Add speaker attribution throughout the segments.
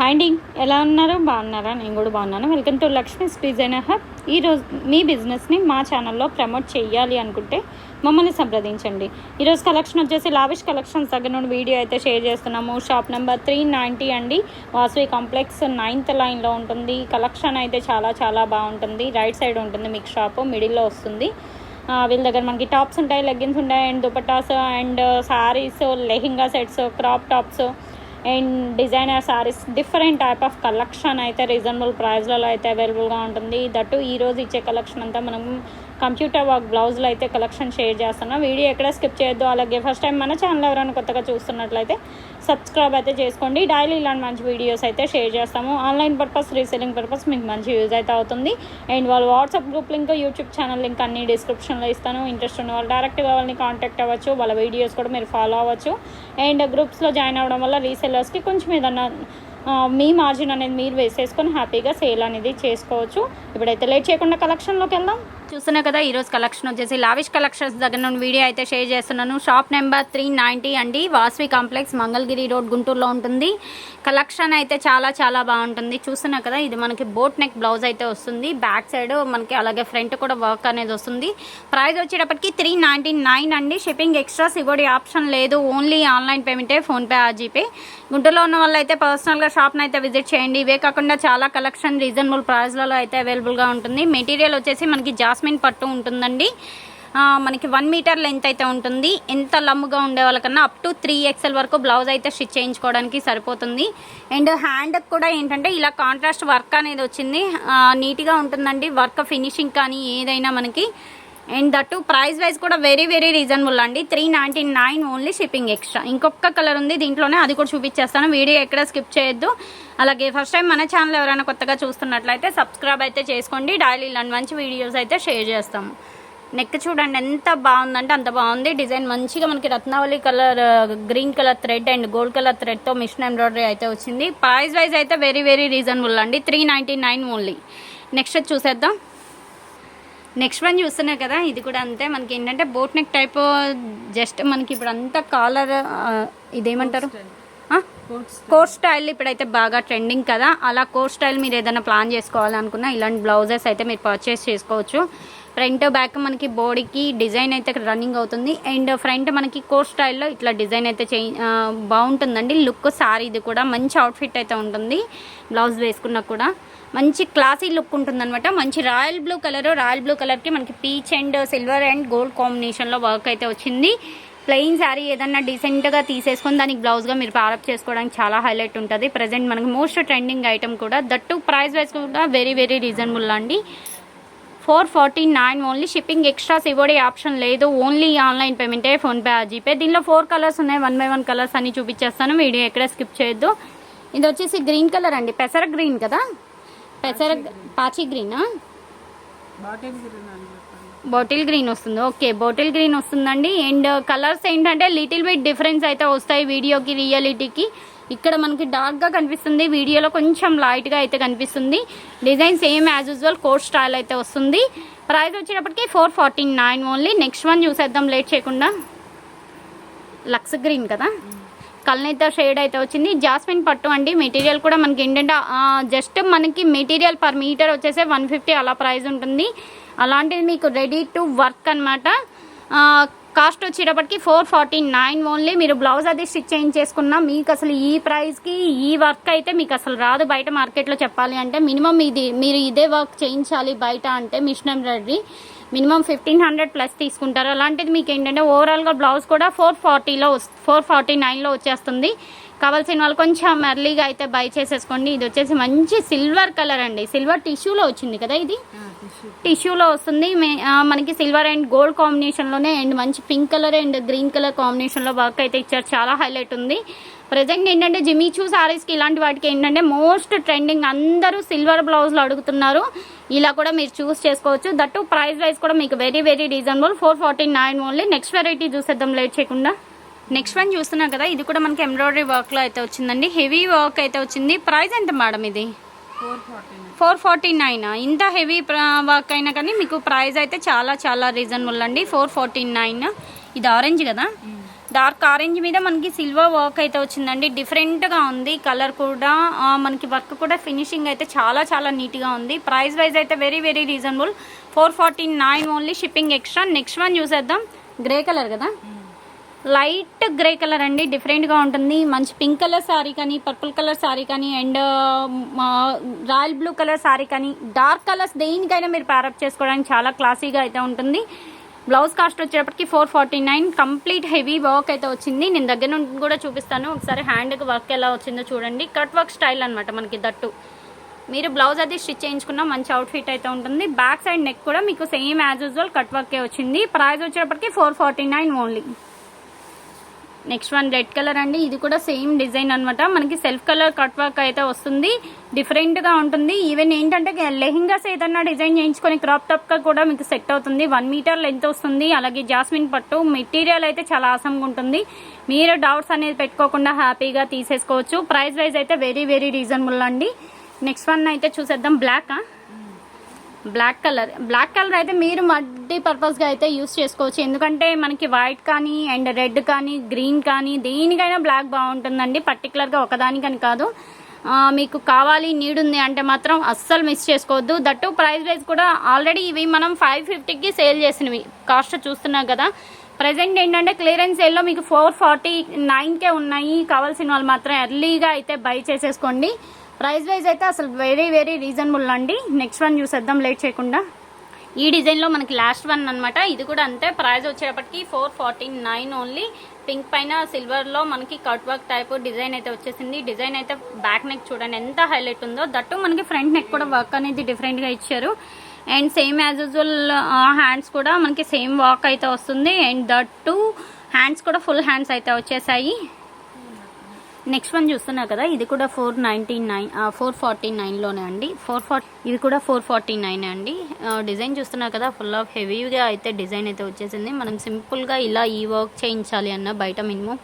Speaker 1: Hi అండి ఎలా ఉన్నారు? బాగున్నారా? నేను కూడా బాగున్నాను. Welcome to Lakshmi's designer hub ఈరోజు మీ బిజినెస్ని మా ఛానల్లో ప్రమోట్ చేయాలి అనుకుంటే మమ్మల్ని సంప్రదించండి. ఈరోజు కలెక్షన్ వచ్చేసి లావిష్ కలెక్షన్స్ దగ్గర నుండి వీడియో అయితే షేర్ చేస్తున్నాము. షాప్ నెంబర్ త్రీ నైంటీ అండి. వాసవి కాంప్లెక్స్ నైన్త్ లైన్లో ఉంటుంది. కలెక్షన్ అయితే చాలా చాలా బాగుంటుంది. రైట్ సైడ్ ఉంటుంది మీకు షాపు మిడిల్లో వస్తుంది. వీళ్ళ దగ్గర మనకి టాప్స్ ఉంటాయి లెగ్గిన్స్ ఉంటాయి and dupattas and saris lehenga sets crop tops and designer saris different type of collection అయితే రీజనబుల్ ప్రైస్లలో అయితే అవైలబుల్గా ఉంటుంది. దట్టు ఈరోజు ఇచ్చే కలెక్షన్ అంతా మనం కంప్యూటర్ వర్క్ బ్లౌజులు అయితే కలెక్షన్ షేర్ చేస్తున్నాం. వీడియో ఎక్కడ స్కిప్ చేయొద్దు. అలాగే ఫస్ట్ టైం మన ఛానల్ ఎవరైనా కొత్తగా చూస్తున్నట్లయితే సబ్స్క్రైబ్ అయితే చేసుకోండి. డైలీ ఇలాంటి మంచి వీడియోస్ అయితే షేర్ చేస్తాము. ఆన్లైన్ పర్పస్ రీసెలింగ్ పర్పస్ మీకు మంచి యూజ్ అయితే అవుతుంది. అండ్ వాళ్ళు WhatsApp group link YouTube channel link అన్ని డిస్క్రిప్షన్లో ఇస్తాను. ఇంట్రెస్ట్ ఉన్న వాళ్ళు డైరెక్ట్గా వాళ్ళని కాంటాక్ట్ అవ్వచ్చు. వాళ్ళ వీడియోస్ కూడా మీరు ఫాలో అవ్వచ్చు. అండ్ గ్రూప్స్లో జాయిన్ అవ్వడం వల్ల రీసెల్లర్స్కి కొంచెం ఏదన్నా మీ మార్జిన్ అనేది మీరు వేసేసుకొని హ్యాపీగా సేల్ అనేది చేసుకోవచ్చు. ఇప్పుడైతే లేట్ చేయకుండా కలెక్షన్లోకి వెళ్దాం. చూస్తున్నా కదా ఈరోజు కలెక్షన్ వచ్చేసి లావిష్ కలెక్షన్స్ దగ్గర నుండి వీడియో అయితే షేర్ చేస్తున్నాను. షాప్ నెంబర్ త్రీ నైంటీ అండి. వాస్వి కాంప్లెక్స్ మంగళగిరి రోడ్ గుంటూరులో ఉంటుంది. కలెక్షన్ అయితే చాలా చాలా బాగుంటుంది. చూస్తున్నా కదా ఇది మనకి బోట్ నెక్ బ్లౌజ్ అయితే వస్తుంది. బ్యాక్ సైడ్ మనకి అలాగే ఫ్రంట్ కూడా వర్క్ అనేది వస్తుంది. ప్రైస్ వచ్చేటప్పటికి త్రీ నైంటీ నైన్ అండి. షిప్పింగ్ ఎక్స్ట్రా సిగోడి ఆప్షన్ లేదు. ఓన్లీ ఆన్లైన్ పేమెంటే ఫోన్పే ఆ జీపే. గుంటూరులో ఉన్న వాళ్ళు అయితే పర్సనల్గా షాప్ని అయితే విజిట్ చేయండి. ఇవే కాకుండా చాలా కలెక్షన్ రీజనబుల్ ప్రైస్లలో అయితే అవైలబుల్గా ఉంటుంది. మెటీరియల్ వచ్చేసి మనకి జాస్మిన్ పట్టు ఉంటుందండి. మనకి వన్ మీటర్ లెంత్ అయితే ఉంటుంది. ఎంత లమ్ముగా ఉండే వాళ్ళకన్నా అప్ టు త్రీ ఎక్స్ఎల్ వరకు బ్లౌజ్ అయితే స్టిచ్ చేయించుకోవడానికి సరిపోతుంది. అండ్ హ్యాండ్కి కూడా ఏంటంటే ఇలా కాంట్రాస్ట్ వర్క్ అనేది వచ్చింది. నీట్గా ఉంటుందండి. వర్క్ ఫినిషింగ్ కానీ ఏదైనా మనకి అండ్ దట్ ప్రైస్ వైజ్ కూడా వెరీ వెరీ రీజనబుల్ అండి. Three ninety nine only shipping extra. ఇంకొక కలర్ ఉంది దీంట్లోనే అది కూడా చూపించేస్తాను. వీడియో ఎక్కడ స్కిప్ చేయొద్దు. అలాగే ఫస్ట్ టైం మన ఛానల్ ఎవరైనా కొత్తగా చూస్తున్నట్లయితే సబ్స్క్రైబ్ అయితే చేసుకోండి. డైలీ ఇలాంటి మంచి వీడియోస్ అయితే షేర్ చేస్తాము నెక్ చూడండి ఎంత బాగుందంటే అంత బాగుంది. డిజైన్ మంచిగా మనకి రత్నావళి colour green colour thread and gold colour థ్రెడ్తో మిషన్ ఎంబ్రాయిడరీ అయితే వచ్చింది. ప్రైస్ వైజ్ అయితే వెరీ వెరీ రీజనబుల్ అండి. Three ninety nine only. Next చూసేద్దాం. నెక్స్ట్ వన్ చూస్తున్నాయి కదా ఇది కూడా అంతే. మనకి ఏంటంటే బోట్ నెక్ టైప్ జస్ట్ మనకి ఇప్పుడు అంతా కాలర్ ఇదేమంటారు? కోర్ స్టైల్ ఇప్పుడైతే బాగా ట్రెండింగ్ కదా. అలా కోర్ స్టైల్ మీరు ఏదైనా ప్లాన్ చేసుకోవాలనుకున్నా ఇలాంటి బ్లౌజెస్ అయితే మీరు పర్చేస్ చేసుకోవచ్చు. ఫ్రంట్ బ్యాక్ మనకి బాడీకి డిజైన్ అయితే రన్నింగ్ అవుతుంది. అండ్ ఫ్రంట్ మనకి కోర్ స్టైల్లో ఇట్లా డిజైన్ అయితే చే బాగుంటుందండి. లుక్ సారీ ఇది కూడా మంచి అవుట్ఫిట్ అయితే ఉంటుంది. బ్లౌజ్ వేసుకున్నా కూడా. మంచి క్లాసీ లుక్ ఉంటుందన్నమాట. మంచి royal blue colour royal blue కలర్కి మనకి peach and silver and gold కాంబినేషన్లో వర్క్ అయితే వచ్చింది. ప్లెయిన్ శారీ ఏదన్నా డీసెంట్గా తీసేసుకొని దానికి బ్లౌజ్గా మీరు పారప్ చేసుకోవడానికి చాలా హైలైట్ ఉంటుంది. ప్రజెంట్ మనకి మోస్ట్ ట్రెండింగ్ ఐటమ్ కూడా. దట్టు ప్రైస్ వైజ్ కూడా వెరీ వెరీ రీజనబుల్ అండి. Four forty nine only. Shipping extra COD option లేదు. ఓన్లీ ఆన్లైన్ పేమెంటే ఫోన్పే జీపే. దీనిలో ఫోర్ కలర్స్ ఉన్నాయి. వన్ బై వన్ కలర్స్ అన్ని చూపించేస్తాను. వీడియో ఎక్కడ స్కిప్ చేయొద్దు. ఇది వచ్చేసి గ్రీన్ కలర్ అండి. పెసర గ్రీన్ కదా? పెసర పాచి గ్రీనా? బాటిల్ గ్రీన్ వస్తుంది. ఓకే బాటిల్ గ్రీన్ వస్తుందండి. అండ్ కలర్స్ ఏంటంటే లిటిల్ బిట్ డిఫరెన్స్ అయితే వస్తాయి వీడియోకి రియాలిటీకి. ఇక్కడ మనకి డార్క్గా కనిపిస్తుంది. వీడియోలో కొంచెం లైట్గా అయితే కనిపిస్తుంది. Design same as usual coat style అయితే వస్తుంది. ప్రైస్ వచ్చేటప్పటికి four forty nine only next one చూసేద్దాం. లేట్ చేయకుండా. లక్స్ గ్రీన్ కదా? కల్నేత షేడ్ అయితే వచ్చింది. జాస్మిన్ పట్టు అండి. మెటీరియల్ కూడా మనకి ఏంటంటే జస్ట్ మనకి మెటీరియల్ పర్ మీటర్ వచ్చేసి వన్ ఫిఫ్టీ అలా ప్రైస్ ఉంటుంది. అలాంటిది మీకు రెడీ టు వర్క్ అనమాట కాస్ట్ వచ్చేటప్పటికి ఫోర్ ఫార్టీ నైన్ ఓన్లీ మీరు బ్లౌజ్ అది స్టిచ్ చేయించేసుకున్నా మీకు అసలు ఈ ప్రైస్కి ఈ వర్క్ అయితే మీకు అసలు రాదు బయట మార్కెట్లో చెప్పాలి అంటే. మినిమం ఇది మీరు ఇదే వర్క్ చేయించాలి బయట అంటే machine embroidery. Minimum fifteen hundred plus తీసుకుంటారు. అలాంటిది మీకు ఏంటంటే ఓవరాల్గా బ్లౌజ్ కూడా ఫోర్ ఫార్టీలో ఫోర్ ఫార్టీ నైన్లో వచ్చేస్తుంది. కావాల్సిన వాళ్ళు కొంచెం ఎర్లీగా అయితే బై చేసేసుకోండి. ఇది వచ్చేసి మంచి సిల్వర్ కలర్ అండి. సిల్వర్ టిష్యూలో వచ్చింది కదా ఇది? టిష్యూలో వస్తుంది. మనకి సిల్వర్ అండ్ గోల్డ్ కాంబినేషన్లోనే అండ్ మంచి pink colour and green colour కాంబినేషన్లో వర్క్ అయితే ఇచ్చారు. చాలా హైలైట్ ఉంది. ప్రజెంట్ ఏంటంటే జిమీచూ సారీస్కి ఇలాంటి వాటికి ఏంటంటే మోస్ట్ ట్రెండింగ్ అందరూ సిల్వర్ బ్లౌజ్లో అడుగుతున్నారు. ఇలా కూడా మీరు చూస్ చేసుకోవచ్చు. దట్టు ప్రైస్ వైజ్ కూడా మీకు very very reasonable four forty nine only next variety చూసేద్దాం లేట్ చేయకుండా. నెక్స్ట్ వన్ చూస్తున్నాం కదా ఇది కూడా మనకి ఎంబ్రాయిడరీ వర్క్లో అయితే వచ్చిందండి. హెవీ వర్క్ అయితే వచ్చింది. ప్రైస్ ఎంత మేడం ఇది? ఫోర్ ఫార్టీ నైన్ ఇంత హెవీ వర్క్ అయినా కానీ మీకు ప్రైస్ అయితే చాలా చాలా రీజనబుల్ అండి. ఫోర్ ఫార్టీ నైన్ ఇది ఆరెంజ్ కదా? డార్క్ ఆరెంజ్ మీద మనకి సిల్వర్ వర్క్ అయితే వచ్చిందండి. డిఫరెంట్గా ఉంది. కలర్ కూడా మనకి వర్క్ కూడా ఫినిషింగ్ అయితే చాలా చాలా నీట్గా ఉంది. ప్రైస్ వైజ్ అయితే very very reasonable. Four forty nine only shipping extra. Next one చూసేద్దాం. గ్రే కలర్ కదా? లైట్ గ్రే కలర్ అండి. డిఫరెంట్గా ఉంటుంది. మంచి పింక్ కలర్ శారీ కానీ పర్పుల్ కలర్ శారీ కానీ and royal blue colour sari కానీ డార్క్ కలర్స్ దేనికైనా మీరు ప్యారప్ చేసుకోవడానికి చాలా క్లాసీగా అయితే ఉంటుంది. బ్లౌజ్ కాస్ట్ వచ్చేటప్పటికి four forty nine. Complete heavy work అయితే వచ్చింది. నేను దగ్గర నుండి కూడా చూపిస్తాను. ఒకసారి హ్యాండ్కి వర్క్ ఎలా వచ్చిందో చూడండి. కట్ వర్క్ స్టైల్ అనమాట మనకి దట్టు. మీరు బ్లౌజ్ అది స్టిచ్ చేయించుకున్న మంచి అవుట్ఫిట్ అయితే ఉంటుంది. బ్యాక్ సైడ్ నెక్ కూడా మీకు సేమ్ యాజ్ యూజువల్ కట్ వర్కే వచ్చింది. ప్రైస్ వచ్చేటప్పటికి four forty nine only next one red colour అండి. ఇది కూడా సేమ్ డిజైన్ అన్నమాట. మనకి సెల్ఫ్ కలర్ కట్ వర్క్ అయితే వస్తుంది. డిఫరెంట్గా ఉంటుంది. ఈవెన్ ఏంటంటే లెహింగాస్ ఏదన్నా డిజైన్ చేయించుకొని క్రాప్ టాప్గా కూడా మీకు సెట్ అవుతుంది. వన్ మీటర్ లెంత్ వస్తుంది. అలాగే జాస్మిన్ పట్టు మెటీరియల్ అయితే చాలా ఆసంగా ఉంటుంది. మీరు డౌట్స్ అనేది పెట్టుకోకుండా హ్యాపీగా తీసేసుకోవచ్చు. ప్రైస్ వైజ్ అయితే వెరీ వెరీ రీజనబుల్ అండి. నెక్స్ట్ వన్ అయితే చూసేద్దాం. Black black colour. Black colour అయితే మీరు మల్టీ పర్పస్గా అయితే యూస్ చేసుకోవచ్చు. ఎందుకంటే మనకి వైట్ కానీ అండ్ రెడ్ కానీ గ్రీన్ కానీ దేనికైనా బ్లాక్ బాగుంటుందండి. పర్టికులర్గా ఒకదానికని కాదు. మీకు కావాలి నీడ్ ఉంది అంటే మాత్రం అస్సలు మిస్ చేసుకోవద్దు. దట్టు ప్రైస్ వైజ్ కూడా ఆల్రెడీ ఇవి మనం ఫైవ్ ఫిఫ్టీకి సేల్ చేసినవి. కాస్ట్ చూస్తున్నాం కదా. ప్రజెంట్ ఏంటంటే క్లియరెన్స్ సేల్లో మీకు ఫోర్ ఫార్టీ నైన్కే ఉన్నాయి. కావాల్సిన వాళ్ళు మాత్రం ఎర్లీగా అయితే బై చేసేసుకోండి. ప్రైస్ వైజ్ అయితే అసలు వెరీ వెరీ రీజనబుల్ అండి. నెక్స్ట్ వన్ చూసేద్దాం లేట్ చేయకుండా. ఈ డిజైన్లో మనకి లాస్ట్ వన్ అనమాట ఇది కూడా అంతే ప్రైస్ వచ్చేటప్పటికి four forty nine only pink పైన సిల్వర్లో మనకి కట్ వర్క్ టైప్ డిజైన్ అయితే వచ్చేసింది. డిజైన్ అయితే బ్యాక్ నెక్ చూడండి ఎంత హైలైట్ ఉందో. దట్టు మనకి ఫ్రంట్ నెక్ కూడా వర్క్ అనేది డిఫరెంట్గా ఇచ్చారు. And same as usual hands కూడా మనకి సేమ్ వర్క్ అయితే వస్తుంది. అండ్ దట్టు హ్యాండ్స్ కూడా ఫుల్ హ్యాండ్స్ అయితే వచ్చేసాయి. నెక్స్ట్ వన్ చూస్తున్నారు కదా ఇది కూడా four ninety nine four forty నైన్లోనే అండి. ఫోర్ ఫార్టీ ఇది కూడా ఫోర్ ఫార్టీ నైన్ అండి. డిజైన్ చూస్తున్నారు కదా ఫుల్ ఆఫ్ హెవీగా అయితే డిజైన్ అయితే వచ్చేసింది. మనం సింపుల్గా ఇలా ఈ వర్క్ చేయించాలి అన్న బయట minimum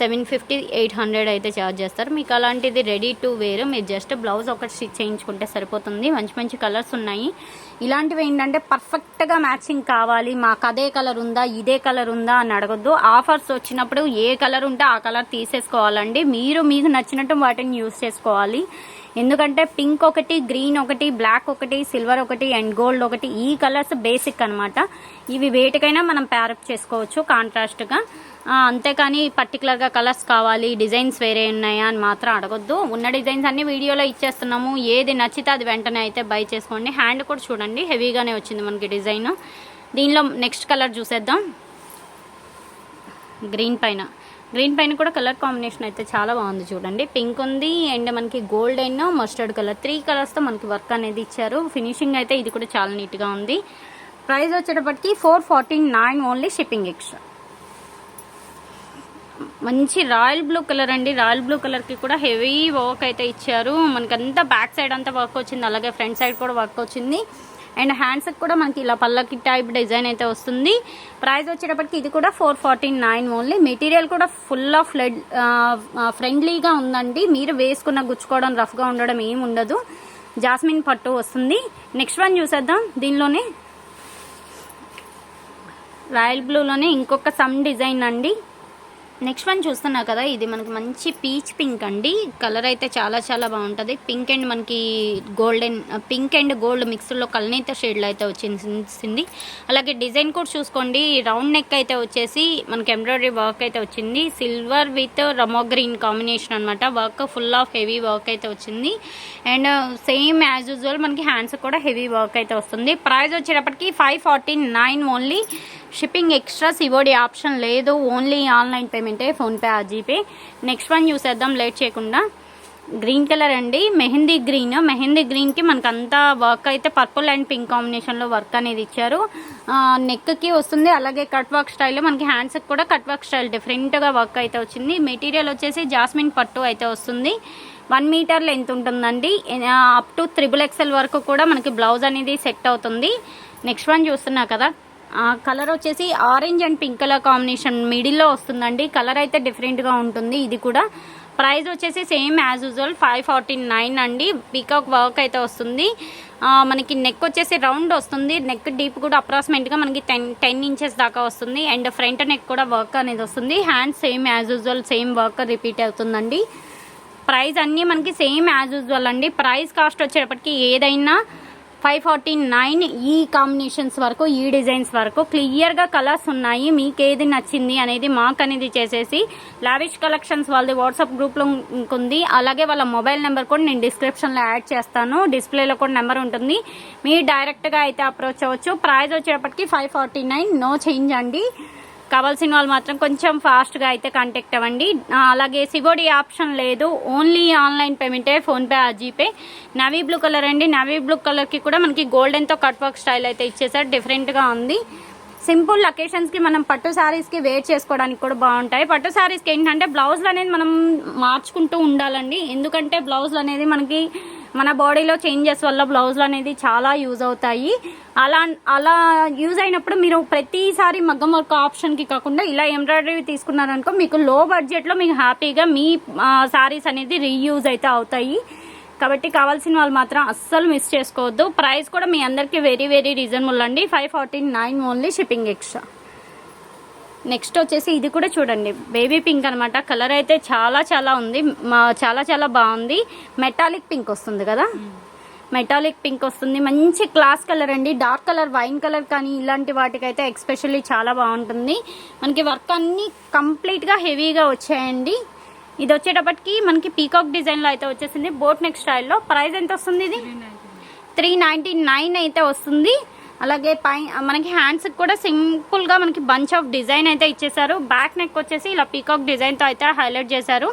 Speaker 1: seven fifty eight hundred అయితే ఛార్జ్ చేస్తారు. మీకు అలాంటిది రెడీ టు వేర్ మీరు జస్ట్ బ్లౌజ్ ఒకటి స్టిచ్ చేయించుకుంటే సరిపోతుంది. మంచి మంచి కలర్స్ ఉన్నాయి. ఇలాంటివి ఏంటంటే పర్ఫెక్ట్గా మ్యాచింగ్ కావాలి. మాకు అదే కలర్ ఉందా ఇదే కలర్ ఉందా అని అడగద్దు. ఆఫర్స్ వచ్చినప్పుడు ఏ కలర్ ఉంటే ఆ కలర్ తీసేసుకోవాలండి. మీరు మీకు నచ్చినట్టు వాటిని యూస్ చేసుకోవాలి. ఎందుకంటే పింక్ ఒకటి గ్రీన్ ఒకటి బ్లాక్ ఒకటి సిల్వర్ ఒకటి అండ్ గోల్డ్ ఒకటి ఈ కలర్స్ బేసిక్ అనమాట ఇవి వేటికైనా మనం ప్యారప్ చేసుకోవచ్చు కాంట్రాస్ట్గా అంతేకాని పర్టికులర్గా కలర్స్ కావాలి డిజైన్స్ వేరే ఉన్నాయా అని మాత్రం అడగొద్దు. ఉన్న డిజైన్స్ అన్ని వీడియోలో ఇచ్చేస్తున్నాము. ఏది నచ్చితే అది వెంటనే అయితే బై చేసుకోండి. హ్యాండ్ కూడా చూడండి. హెవీగానే వచ్చింది మనకి డిజైన్ దీనిలో నెక్స్ట్ కలర్ చూసేద్దాం. గ్రీన్ పైన. గ్రీన్ పైన కూడా కలర్ కాంబినేషన్ అయితే చాలా బాగుంది చూడండి. పింక్ ఉంది అండ్ మనకి gold and mustard colour three కలర్స్తో మనకి వర్క్ అనేది ఇచ్చారు. ఫినిషింగ్ అయితే ఇది కూడా చాలా నీట్గా ఉంది. ప్రైస్ వచ్చేటప్పటికి four forty nine only shipping extra మంచి రాయల్ బ్లూ కలర్ అండి. రాయల్ బ్లూ కలర్కి కూడా హెవీ వర్క్ అయితే ఇచ్చారు. మనకంతా బ్యాక్ సైడ్ అంతా వర్క్ వచ్చింది. అలాగే ఫ్రంట్ సైడ్ కూడా వర్క్ వచ్చింది. అండ్ హ్యాండ్స్కి కూడా మనకి ఇలా పల్లకి టైప్ డిజైన్ అయితే వస్తుంది. ప్రైస్ వచ్చేటప్పటికి ఇది కూడా four forty nine only. Material కూడా ఫుల్ ఆఫ్ ఫ్లెడ్ ఫ్రెండ్లీగా ఉందండి. మీరు వేసుకున్న గుచ్చుకోవడం రఫ్గా ఉండడం ఏమి ఉండదు. జాస్మిన్ పట్టు వస్తుంది. నెక్స్ట్ వన్ చూసేద్దాం. దీనిలోనే రాయల్ బ్లూలోనే ఇంకొక సమ్ డిజైన్ అండి. నెక్స్ట్ వన్ చూస్తున్నా కదా ఇది మనకి మంచి పీచ్ పింక్ అండి. కలర్ అయితే చాలా చాలా బాగుంటుంది. పింక్ అండ్ మనకి గోల్డెన్ పింక్ అండ్ గోల్డ్ మిక్స్లో కలనీత షేడ్లో అయితే వచ్చేసింది అలాగే డిజైన్ కూడా చూసుకోండి. రౌండ్ నెక్ అయితే వచ్చేసి మనకి ఎంబ్రాయిడరీ వర్క్ అయితే వచ్చింది. సిల్వర్ విత్ రమో గ్రీన్ కాంబినేషన్ అనమాట work full of heavy work అయితే వచ్చింది. అండ్ సేమ్ యాజ్ యూజువల్ మనకి హ్యాండ్స్ కూడా హెవీ వర్క్ అయితే వస్తుంది. ప్రైస్ వచ్చేటప్పటికి five forty nine only shipping extra COD option లేదు. ఓన్లీ ఆన్లైన్ పేమెంటే ఫోన్పే ఆ జీపే నెక్స్ట్ వన్ చూసేద్దాం లేట్ చేయకుండా. గ్రీన్ కలర్ అండి. మెహందీ గ్రీన్ మెహందీ గ్రీన్కి మనకు వర్క్ అయితే పర్పుల్ అండ్ పింక్ కాంబినేషన్లో వర్క్ అనేది ఇచ్చారు. నెక్కి వస్తుంది. అలాగే కట్ వర్క్ స్టైల్లో మనకి హ్యాండ్స్కి కూడా కట్ వర్క్ స్టైల్ డిఫరెంట్గా వర్క్ అయితే వచ్చింది. మెటీరియల్ వచ్చేసి జాస్మిన్ పట్టు అయితే వస్తుంది. వన్ మీటర్ లెంత్ ఉంటుందండి. అప్ టు త్రిబుల్ ఎక్స్ఎల్ వరకు కూడా మనకి బ్లౌజ్ అనేది సెట్ అవుతుంది. నెక్స్ట్ వన్ చూస్తున్నా కదా. కలర్ వచ్చేసి orange and pink colour combination మిడిల్లో వస్తుందండి. కలర్ అయితే డిఫరెంట్గా ఉంటుంది. ఇది కూడా ప్రైస్ వచ్చేసి same as usual five forty nine అండి. పీకాక్ వర్క్ అయితే వస్తుంది. మనకి నెక్ వచ్చేసి రౌండ్ వస్తుంది. నెక్ డీప్ కూడా అప్రాక్సిమేట్గా మనకి టెన్ టెన్ ఇంచెస్ దాకా వస్తుంది. అండ్ ఫ్రంట్ నెక్ కూడా వర్క్ అనేది వస్తుంది. Hand same as usual same work repeat అవుతుందండి. ప్రైస్ అన్నీ మనకి సేమ్ యాజ్ యూజువల్ అండి. ప్రైస్ కాస్ట్ వచ్చేటప్పటికి ఏదైనా ఫైవ్ ఫార్టీ నైన్ ఈ కాంబినేషన్స్ వరకు ఈ డిజైన్స్ వరకు క్లియర్గా కలర్స్ ఉన్నాయి. మీకు ఏది నచ్చింది అనేది మాకు అనేది చేసేసి లావిష్ కలెక్షన్స్ వాళ్ళది వాట్సాప్ గ్రూప్లో ఉంది. అలాగే వాళ్ళ మొబైల్ నెంబర్ కూడా నేను డిస్క్రిప్షన్లో యాడ్ చేస్తాను. డిస్ప్లేలో కూడా నెంబర్ ఉంటుంది. మీరు డైరెక్ట్గా అయితే అప్రోచ్ అవ్వచ్చు. ప్రైస్ వచ్చేటప్పటికి five forty nine. No change అండి. కావాల్సిన వాళ్ళు మాత్రం కొంచెం ఫాస్ట్గా అయితే కాంటాక్ట్ అవ్వండి. అలాగే సిగోడి ఆప్షన్ లేదు. ఓన్లీ ఆన్లైన్ పేమెంటే ఫోన్పే ఆ జీపే నవీ బ్లూ కలర్ అండి. నవీ బ్లూ కలర్కి కూడా మనకి గోల్డెన్తో కట్ వర్క్ స్టైల్ అయితే ఇచ్చేసారు. డిఫరెంట్గా ఉంది. సింపుల్ లొకేషన్స్కి మనం పట్టు శారీస్కి వేర్ చేసుకోవడానికి కూడా బాగుంటాయి. పట్టు శారీస్కి ఏంటంటే బ్లౌజ్ అనేది మనం మార్చుకుంటూ ఉండాలండి. ఎందుకంటే బ్లౌజ్ అనేది మనకి మన బాడీలో చేంజెస్ వల్ల బ్లౌజ్లు అనేది చాలా యూజ్ అవుతాయి. అలా అలా యూజ్ అయినప్పుడు మీరు ప్రతిసారి మగ్గం వర్క్ ఆప్షన్కి కాకుండా ఇలా ఎంబ్రాయిడరీ తీసుకున్నారనుకో మీకు లో బడ్జెట్లో మీకు హ్యాపీగా మీ శారీస్ అనేది రీయూజ్ అయితే అవుతాయి. కాబట్టి కావాల్సిన వాళ్ళు మాత్రం అస్సలు మిస్ చేసుకోవద్దు. ప్రైస్ కూడా మీ అందరికీ వెరీ వెరీ రీజనబుల్ అండి. Five forty nine only shipping extra. Next వచ్చేసి ఇది కూడా చూడండి. బేబీ పింక్ అనమాట కలర్ అయితే చాలా చాలా ఉంది. చాలా చాలా బాగుంది. మెటాలిక్ పింక్ వస్తుంది కదా? మెటాలిక్ పింక్ వస్తుంది. మంచి క్లాస్ కలర్ అండి. డార్క్ కలర్ వైన్ కలర్ కానీ ఇలాంటి వాటికైతే ఎక్స్పెషల్లీ చాలా బాగుంటుంది. మనకి వర్క్ అన్నీ కంప్లీట్గా హెవీగా వచ్చాయండి. ఇది వచ్చేటప్పటికి మనకి పీకాక్ డిజైన్లో అయితే వచ్చేసింది. బోట్ నెక్ స్టైల్లో ప్రైస్ ఎంత వస్తుంది ఇది? త్రీ నైంటీ నైన్ అయితే వస్తుంది. అలాగే పై మనకి హ్యాండ్స్కి కూడా సింపుల్గా మనకి బంచ్ ఆఫ్ డిజైన్ అయితే ఇచ్చేసారు బ్యాక్ నెక్ వచ్చేసి ఇలా పీకాక్ డిజైన్తో అయితే హైలైట్ చేశారు.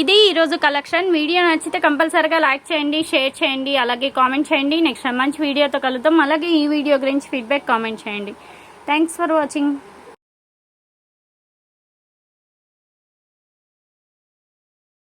Speaker 1: ఇది ఈరోజు కలెక్షన్ వీడియో నచ్చితే కంపల్సరీగా లైక్ చేయండి షేర్ చేయండి అలాగే కామెంట్ చేయండి. నెక్స్ట్ మంచి వీడియోతో కలుద్దాం. అలాగే ఈ వీడియో గురించి ఫీడ్బ్యాక్ కామెంట్ చేయండి. Thanks for watching